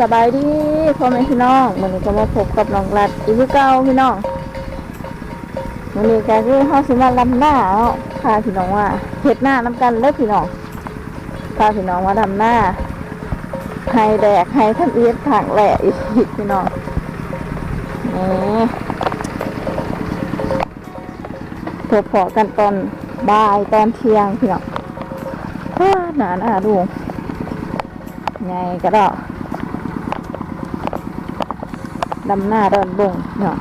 สบายดีพ่อแม่พี่น้องวันนี้ก็มาพบกับน้องรัดอีกคือเก่าพี่น้องวันนี้ก็คือเฮาสิมาลำหน้าเนาะพาพี่น้องว่าเฮ็ดหน้าน้ำกันเด้อพี่น้องพาพี่น้องมาดำหน้าให้แดกให้ท่านเอียดถังแหละอีกพี่น้องนี่พบพอกันตอนบ่ายตอนเที่ยงพี่น้องหนาหนาดูไงก็ได้ ดำหน้าดอนบงเนาะ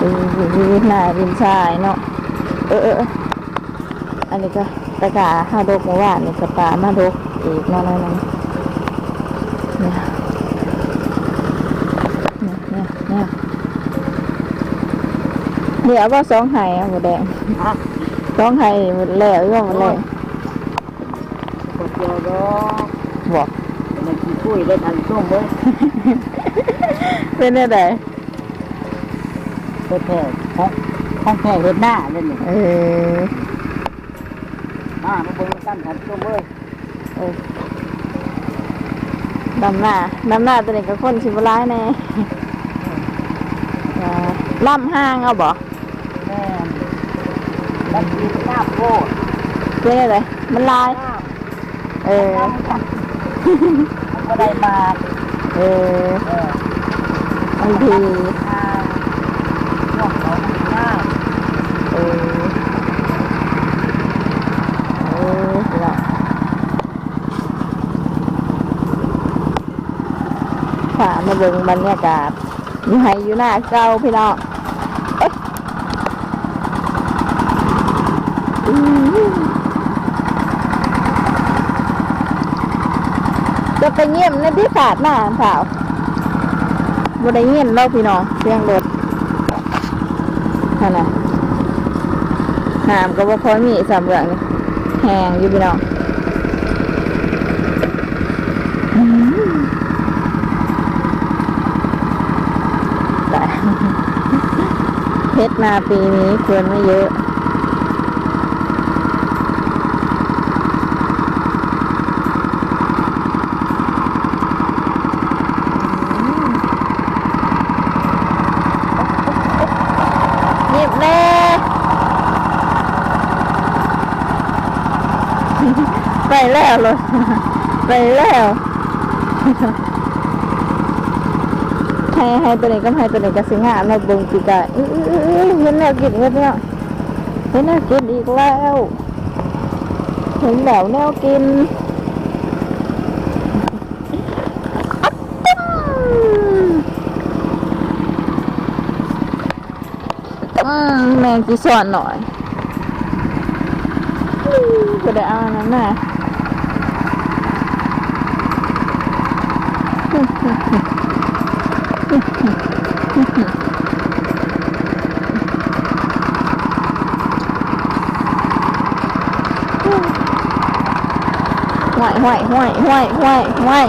วินหน้าวินชายเนาะเออเออเอออันนี้ก็ตะกาห้าดกเมื่อวานนี่กระปามาดกอีกหน้อยหนึงเนี่ยเนี่ยเนี่ยเนี่ยเดี๋ยวว่าสองไห้อะหมดแดงฮะสองไห้หมดแล้วย่อหมดแล้วกดเดียวดอกบอกมันขี้ คุยได้ทันช่วงเว้ยเป็นได้ไดแท้ๆของของแท้เฮ็ดหน้าเล่นนี่เออมามาเบิ่งกันทันช่วงเว้ยดำหน้าดำหน้าตัวนี้ก็คนชิบร้ายแน่อ่าล่ำห้างเอาบ่แม่นบัดนี้หน้าโพดเป็นอะไรมันลายหน้าเออ มันบ่ได้มาเออเออบางทีอ่าช่วงเขาหน้าเออเออพี่น้องฝามาเบิ่งบรรยากาศอยู่ไห้อยู่หน้าเก่าพี่น้องเอ๊ะอืม จะไปเงียบในที่ขาดหน้าเปล่าบ่ได้เงียบเล่าพี่น้องเสียงรถนั่นน่ะน้ำก็บ่ค่อยมีสามเรื่องนี่แห้งอยู่พี่น้องแต่เพชรนาปีนี้ควรไม่เยอะ หยิบเลย ไปแล้วเลยไปแล้วให้ให้ตัวนี้ก็ให้ตัวนี้ก็สิงหาเราบงปีกาเห็นแล้วกินกันเนี่ยเห็นแล้วกินอีกแล้วเห็นแล้วแนวกินแมงกีสอนหน่อยก็ได้เอาอันนั้นน่ ห่วยห่วยห่วยห่วยห่วยห่วย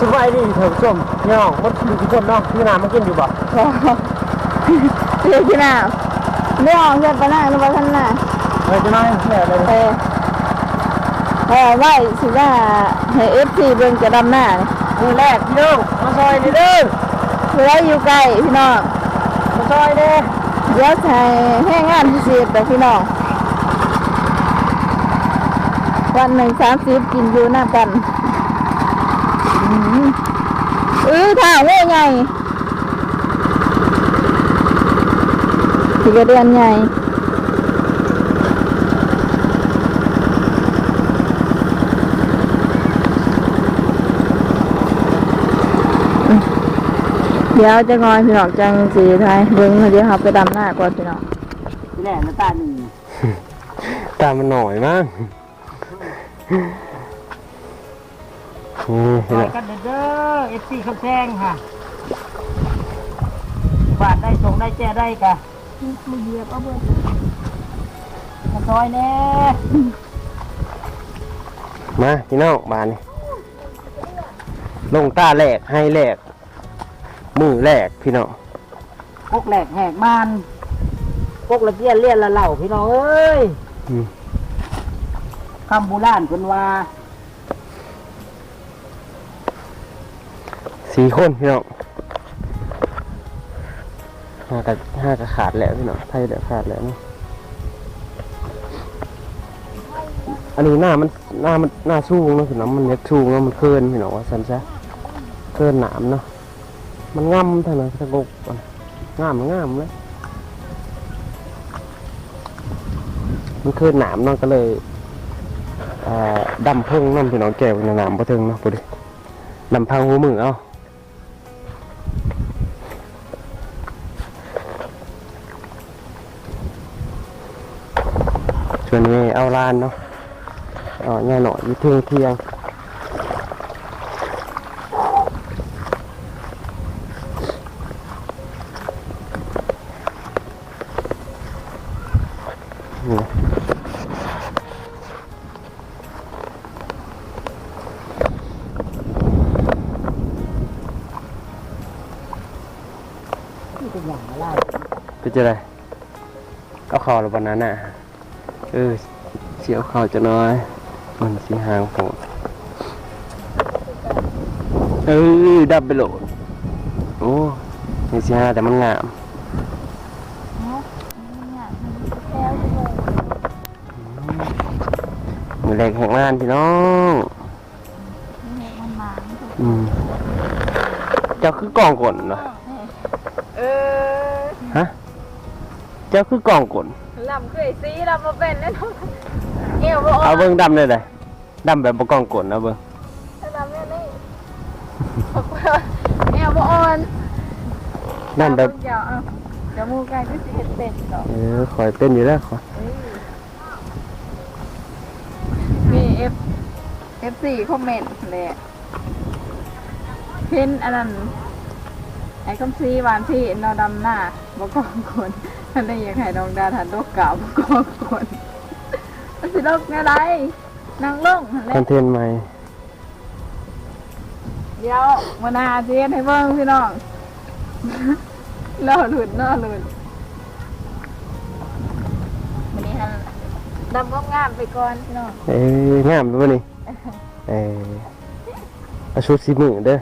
สบายดีเถอะส้มย่องมันอยู่ที่คนเนาะที่น้ำมันกินอยู่บ่เรียกที่น่ะไม่ออกเงินไปหน้าหรือว่าท่านน่ะเออจะน้อยแค่เลยเออ เออไว้สิว่าให้เอฟซีเบิ่งจะดำหน้านี่มือแรกพี่น้องมาซอยนี่เด้อเวลาอยู่ใกลพี่น้องมาซอยเด้อเดี๋ยวใช้ให้งงานพิเศษแต่พี่น้องวันหนึ่งสามสิบกินอยู่หน้ากันอืมเออถ้าโง่ใหญ่สี่กระเดือนใหญ่ เดี๋ยวจะงอยพี่น้องจังสีไทยเบิ้งเดี๋ยวเขาไปดำหน้าก่อนพี่น้องที่แรกน้ำตาหนึ่งตามันหน่อยมากนี่ซอแหยละกันเด้อเอฟซีคำแซงค่ะบาทได้ส่งได้แจ้ได้กะมือเดียวก็เบิดมาซอยแน่มาพี่น้องบานนี่ลงตาแหลกให้แหลก มือแรกพี่น้องพวกแหลกแหกมันพวกละเกียนเลี่ยนละเหล่าพี่น้องเอ้ยอืมคำโบูราณคนว่าสี่คนพี่น้องห้ากับห้ากับขาดแล้วพี่น้องไทยเดี๋ยวขาดแล้วเนาะอันนี้หน้ามันหน้ามันหน้าชูงเนาะพี่น้องมันเล็กชูงเนาะมันเคลื่อนพี่น้องว่าสันซะเคลื่อนหนามเนาะ มันง่ำเท่านั้นตะกกมันง่ามง่ามเลยมันคือหนามเนาะก็เลยอ่าดำเพิ่งนั่นพี่น้องแก้วในหนามพะเทิงเนาะพอดีดำพังหัวมือเอาส่วนนี้เอาลานเนาะเอาง่าหน่อยยี่งเที่ยงนี่ ที่เป็นอย่างอะไร เป็น จะไรเอาเข่าหรือวันนั้นน่ะเออเสียวเข่าจะน้อยมันสีหางผมเอ้ยดับไปโหลดโอ้นี่สีหางแต่มันงามมือแรกแห่งงานพี่น้องอืมเจ้าคือกองกลเนาะเออฮะเจ้าคือกองกลลำเคยซีลำมาเป็นแน่นอนเอวบ่เอาเบิ้งดำเลยเลยดำแบบบกองกลนะเบิ้งลำแม่นี่เอวบ่อ่อนดำแบบเดี๋ยวเอาเดี๋ยวมูกายก็สิเห็ดเป็นดอกเออคอยเต้นอยู่แล้วคอยมีเอฟเอฟซีคอมเมนต์เลยเพ้นอันนั้นไอ้คำซีหวานพี่นอดำหน้าบอกกองคน ท่านได้อยากให้น้องดาทันโลกเก่าบอกกองคนมันสิโลกไงไรนางลงหันเลคอยนเทนต์ใหม่เดี๋ยวมานาเจียนให้เบิ่งพี่น้องล่อหลุดล่อหลุดวันนี้ฮันดำก็งามไปก่อนพี่น้อง เอ้ยงามตัวนี้เออเอาชุดสีมือเด้อ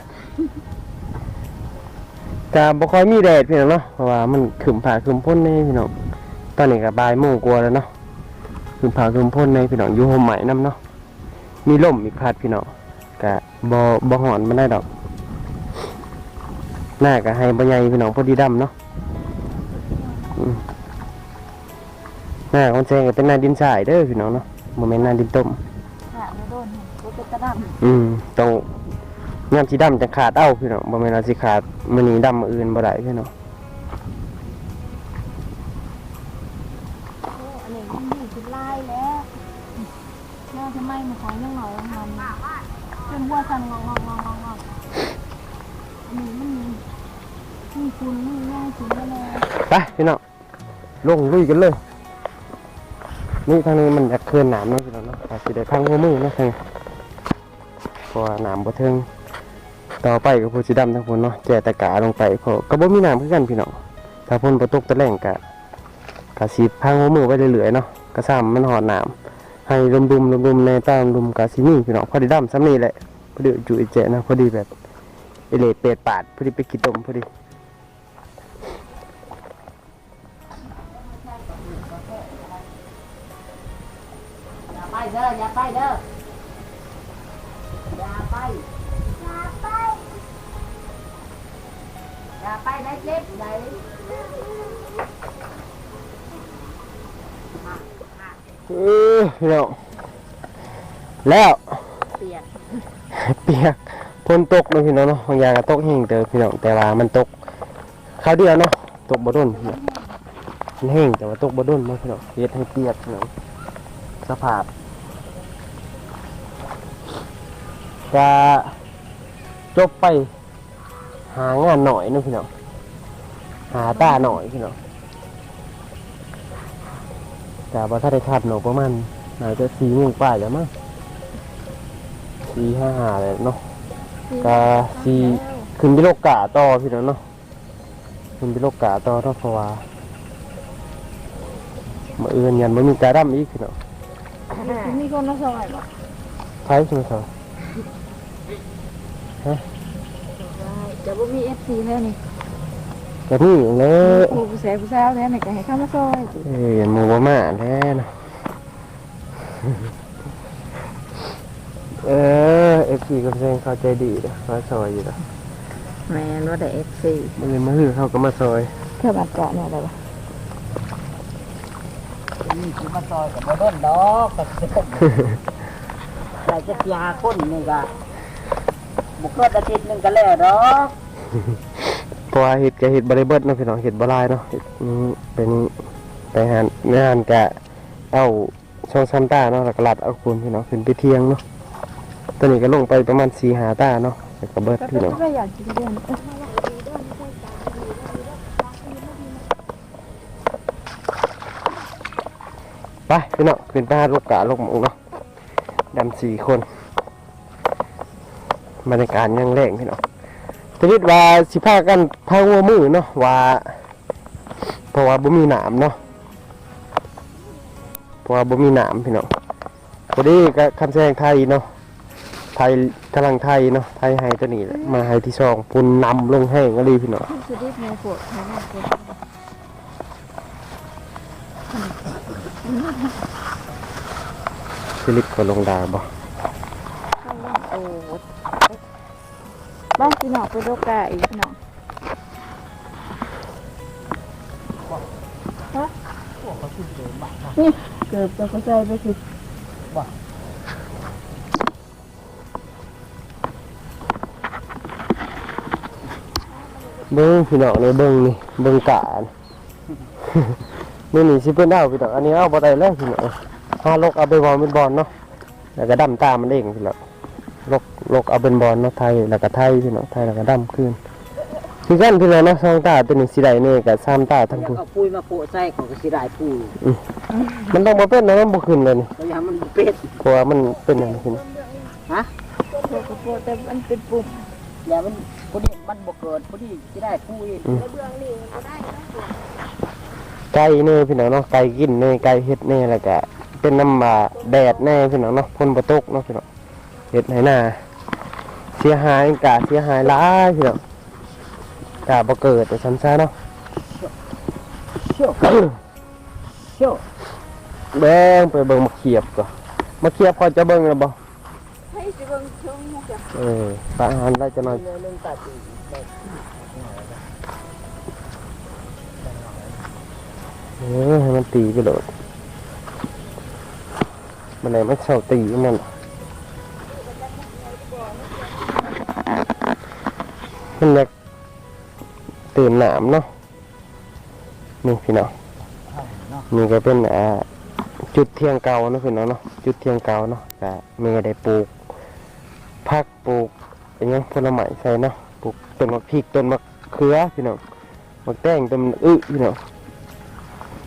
กาบ่ค่อยมีแดดพี่น้องเนาะเพราะว่ามันขึ้นผ่าขึ้นพ่นในพี่น้องตอนนี้ก็บ่ายโมงกว่าแล้วเนาะขึ้นผ่าขึ้นพ่นในพี่น้องอยู่โฮมใหม่นํเนาะมีลมอีกพัดพี่น้องก็บ่บ่หอนมันได้ดอกหน้าก็ให้บ่ใหญ่พี่น้องพอดีดำเนาะอืมหน้าของแจงก็เป็นหน้าดินทรายเด้อพี่น้องเนาะบ่แม่นหน้าดินต้มค่ะไม่โดนก็เป็นกระดอืมต้อง ยามสีดำจะขาดเอ้าพี่น้องบ่แม่นว่าสิขาดมื้อนี้ดำมื้ออื่นบ่ได้พี่น้องำอันนี้มันมีจุดลายแล้วแม่ทำไมมันของยังหน่อยมันเป็นหัวสั่นงองงองงองงองอันนี้มันมีมีคุณมีแม่คุณแม่แม่ไปพี่น้องลงลุยกันเลย นี่ทางนี้มันจะเคลื่อนน้ำเนาะพี่น้องเนาะอาจสิได้พังหัวมือเนาะทางนี้เพราะว่าน้ำบ่ถึง ต่อไปก็ผู้สิดำทั้งคนเนาะแจตะกาลงไปเพราะก็บ่มีน้ำคือกันพี่น้องถ้าฝนบ่ตกตะแรงก็ก็สิพังหัวมือไปเรื่อยๆเนาะก็ซ้ำมันหอดน้ำให้รุมๆรุมๆในใต้รุมก็สิมีพี่น้องพอดีดำซ้ำนี้แหละพอดีจุยแจนะพอดีแบบเอเลเป็ดปาดพอดีไปกินต้มพอดีอย่าไปเด้ออย่าไปเด้ออย่าไป อย่าไปได้เจ็บได้เออพี่น้องแล้วเปียกเปียกพ้นตกเลยพี่น้องเนาะบางอย่างก็ตกแห้งเด้อพี่น้องแต่ว่ามันตกคราวเดียวเนาะตกบ่ด้นพี่น้องมันแห้งแต่ว่าตกบ่ด้นเนาะพี่น้องเฮ็ดให้เปียกพี่น้องสภาพจะจบไป หางานหน่อยเนาะพี่น้องหาตาหน่อยพี่น้องแต่ว่าถ้าได้ขับหนูประมาณน่าจะสี่โมงกว่าแล้วมั้งสี่ห้าห้าเลยเนาะก็สี่ขึ้นไปโลกกาต่อพี่น้องเนาะขึ้นไปโลกกาต่อเนาะเพราะว่ามาเอื่นยันบ่มีกาดำอีกพี่น้องมีคนมาซอยบ่ใช่ใช่ไหมครับ จะบ่มี FC แล้วนี่ก็นี่แหล้วผู้ผู้ชายผู้สาวแล้วนี่ก็ให้เข้ามาซอยเอ้ยหมูบ่มาแล้วนะเออเอฟซีก็แสดงเข้าใจดีนะมาซอยอยู่นะแม่นว่าได้ FC มือมาฮือเขาก็มาซอยเท่าบัดเกาะเนี่ยได้บ่นี่คือมาซอยกับบ่โดนดอกกับสิบแต่จะยาคนนี่ก็ บุกเกิดอาทิตย์หนึงก็แล้วดอกเพราะว่าเห็ดกับเห็ดบริเบิดเนาะพี่น้องเห็ดบหลายเนาะเห็ดนี่เป็นไปหานงานกะเอาช่องซ้ำตาเนาะแล้วก็ลัดเอาคุณพี่น้องขึ้นไปเที่ยงเนาะตอนนี้ก็ลงไปประมาณสี่หาตาเนาะแล้วก็เบิดพี่น้องก็อยากกินเดือนไปพี่น้องขึ้นไปหาลูกกาลูกหมูเนาะดำสี่คน บรรยากาศยังแรงพี่น้องทีนี้ว่าสิพากันพาวัวมือเนาะว่าเพราะว่าบ่มีหนามเนาะเพราะว่าบ่มีหนามพี่น้องพอดีก็คันแซงไทยเนาะไทยกำลังไทยเนาะไทยไฮตัวนี้แหละมาไฮที่สองปุ่นนำลงแห้งก็ดีพี่น้องสุดที่แม่ปวดแม่น่าปวดฟิลิปก็ลงดาบ่ บ้านพี่น้องไปโลกาอีกพี่น้องฮะนี่เกือบจะเข้าใจไปสิเบิ้งพี่น้องนี่เบิ้งนี่เบิ้งกานี่นี่นี่สิเป็นเอาพี่น้องอันนี้เอาบ่ได้แล้วพี่น้องห้าลกเอาไปบอลเป็นบอลเนาะแล้วก็ดำตามมันเองพี่น้อง ลกลกเอาเป็นบอลเนาะไทยแล้วก็ไทยพี่น้องไทยแล้วก็ดำขึ้นคือกันพี่น้องเนาะสองตาตัวนี้สิได้นี่กับสามตาทั้งแล้วคู่เอาปุยมาโปะใส่ของก็สิได้ปุยมันต้องมาเป็นนะมันบ่ขึ้นเลยนี่ก็อยังมันเป็ดเพราะว่ามันเป็นอย่างนี้ขึ้นฮะปวดก็ปวดแต่มันเป็นปุ่มอย่ามันพอดีมันบ่เกิดพอดีสิได้ปุยไก่เน่พี่น้องเนาะไก่กินเน่ไก่เฮ็ดเน่แล้วก็เป็นน้ำมาแดดแน่พี่น้องเนาะพ่นบ่ตกเนาะพี่น้อง เฮ็ดให้หน้าเสียหายกะเสียหายหลายพี่น้องกะบ่เกิดแต่ซั่นซะเนาะเชี่ยวเชี่ยวแบงไปเบิ่งมาเขียบก่อนมาเขียบพอจะเบิ่งแล้วบ่ให้สิเบิ่งช่วงมุกจ้ะเออปะหันได้จะหน่อยเออให้มันตีไปโลดมันไหนไม่เช่าตีมัน มันอยากตื่นหนามเนาะนี่พี่น้องเนาะนี่ก็เป็นอ่าจุดเทียงเก่าเนาะพี่น้องเนาะจุดเทียงเก่าเนาะก็แม่ได้ปลูกผักปลูกเป็นยังผลไม้ใส่เนาะปลูกต้นมะพริกต้นมะเขือพี่น้องมะแตงต้นอึพี่น้อง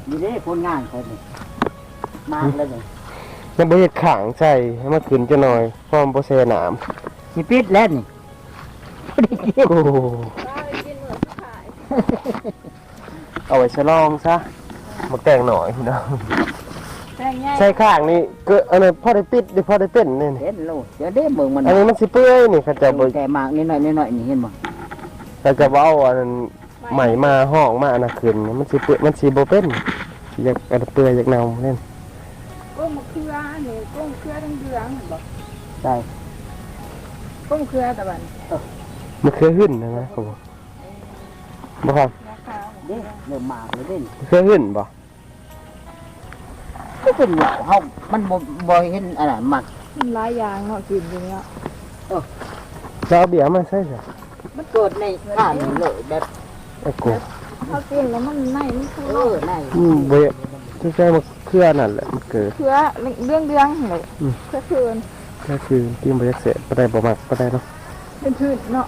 นี่เด้ผลงานเขานี่มากเลยนี่ยังบ่เฮ็ดขางใส่ให้มันขึ้นจะหน่อยพร้อมบ่แซ่น้สิปิดแล้วนี่บ่ ได้กินำโอ้โหเอาไว้ฉลองซะมะแตงหน่อยพี่น้องแต่ง่ายใส่ข้างนี่เกิดอันนั้นพอได้ปิดได้พอได้เป็นนี่นี่เห็นโลดเดี๋ยวเด้เบิ่งมันอันนี้มันสิเปื่อยนี่เขาจะบ่แต่มากนิดหน่อยนิดหน่อยนี่เห็นบ่เราจะว่าเอาอันนั้นใหม่มาห้องมาอันนั้นขึ้นมันสิเปื่อยมันสิบ่เป็นอยากอันเปื่อยอยากเน่าเล่นกุ้งมะเขือนี่กุ้งเขือทั้งเดืองบอกใช่กุ้งเขือตะวัน มันเคยหึ่นนะนะผมบ่ครับราคาเด้เริ่มมากเลยเด้เคยหึ่นบ่ก็เป็นว่าเฮามันบ่บ่เห็นอันนั้นมักหลายอย่างเนาะกินอย่างเงี้ยจะเอาเบียร์มาใส่ซะมันเกิดในข้านนี่เลยแบบไอ้กูเขากินแล้วมันไม่ไม่ค่อยเออในอืมบ่อยากที่ใช่มาเคลื่อนั่นแหละมันเกิดเขือเรื่องเดืองเลยอืมเขือเคืนก็คือที่บ่อยากเสียบ่ได้บ่มักบ่ได้เนาะ เป็นพืชเนาะ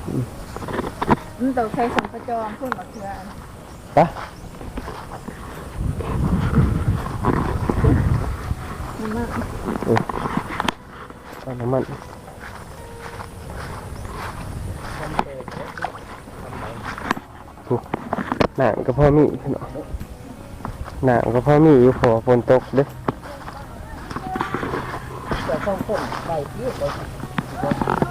มันต้องใช้สัมปจอมพุ่นมะเขือไปมันมากเอาน้ำมันโอ้หนังก็พอมีพี่น้องหนังก็พอมีอยู่พอฝนตกเด้อเจ้าของคนไปที่ไปไป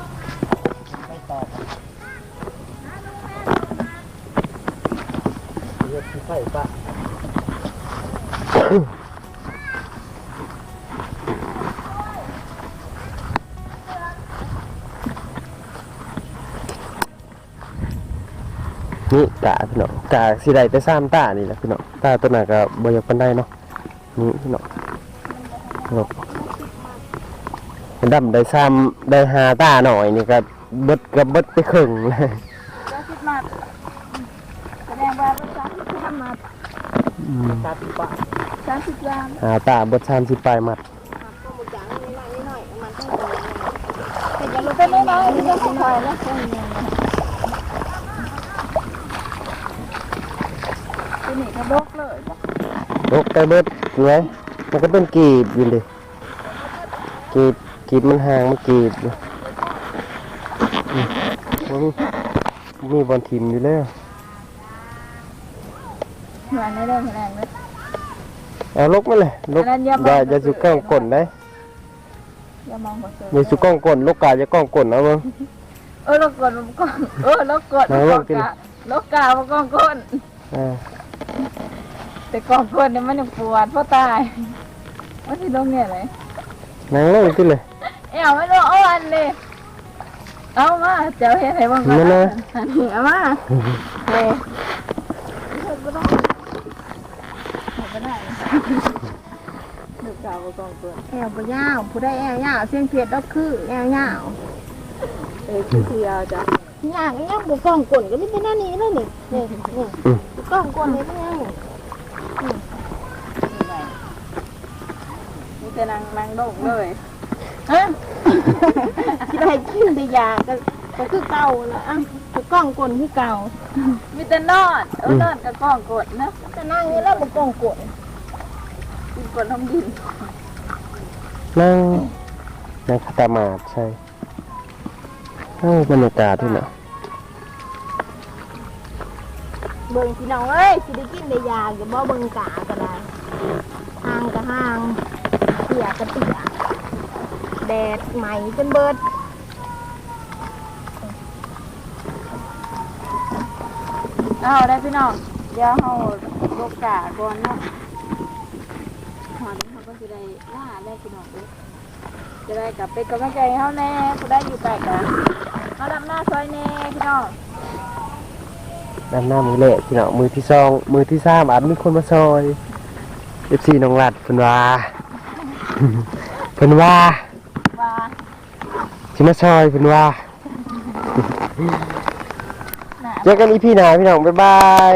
นี่กะพี่น้องกะสิได้แต่ซ้ำตานี่แหละพี่น้องตาตัวนั้นก็บ่อยากปานใดเนาะนี่พี่น้องเนาะดำได้ซ้ำได้หาตาหน่อยนี่ก็เบิดก็เบิดไปครึ่งเลยจ้าสิบมัดแสดงว่าเป็นจ้าสิบสามมัดอืมตาปีปะจ้าสิบกรัมหาตาเบิดซ้ำสิปลายมัดเป็นน้อยๆที่จะคอยแล้วตัว นี้ก็บกเลยลกแต่เบิดไงมันก็เป็นกีบอยู่ดิกีบกีบมันห่างมันกีบอยู่อืมบ่มีบ่มีบอลทีมอยู่แล้วเหมือนไม่ได้ขนาดนั้นเอาลกมาเลยลกอันนั้นอย่าอย่าบอกอย่าสุกล้องกลนได้อย่ามองบ่เจออย่าสุกล้องกลนลกกาอย่ากล้องกลนเอาเบิ่งเออลกกดลกกดเออลกกดไหนลลอกกกินกาลกกาบ่กองก้นอ่า แต่กองก้นเนี่ยมันยังปวดเพราะตายมันสิลงเนี่ยเลยนั่งลงขึ้นเลยเอ้าไม่ลงเอาอันเลยเอามาเจ้าเฮ็ดให้เบิ่งก่อนนั่นนะอันนี้เอามาเฮ้ยเฮ็ดบ่ได้เฮ็ดบ่ได้ลูกกาบ่กองก้นแอวบ่ยาวผู้ได้แอวยาวเสียงเพียดก็คือแอวยาวเอ้ยคือสิเอาจ้ะยางยังบ่กล้องกลนก็มีแต่หน้านี้เลยนี่นี่นี่บ่กล้องกลนเลยไม่ยัง มีแต่นางนางโดกเลยฮะสิได้กินได้ยาก็ก็คือเก่าละอะบ่กล้องกลนคือเก่า มีแต่นอนเออนอนกับกองกดนะแต่นั่งนี่แล้วบ่กล้องกลนกินกดทำดินนั่งนั่งคาตามาดใช่เอ้าบรรยากาศที่เนาะเบิ่งพี่น้องเอ้ยสิได้กินได้ยาก็บ่เบิ่งกาก็ได้ห่างก็ห่างเปียกก็เปียกแดดไหมจนเบิดเอาได้พี่น้องเดี๋ยวเอาโลกาก่อนเนาะหอนเขาก็จะได้ล่าได้พี่น้องเด้อจะได้กลับไปกำลังใจให้เขาแน่เขาได้อยู่ไกลกันเขาดำหน้าซอยแน่พี่น้องด้านหน้ามือเละพี่เนาะมือที่สองมือที่สามอาจมีคนมาซอยเอฟซีน้องรัดเพิ่นว่า เพิ่นว่าว่าสิมาซอยเพิ่นว่าหนาเจอกันอีพีหน้าพี่น้องบ๊ายบาย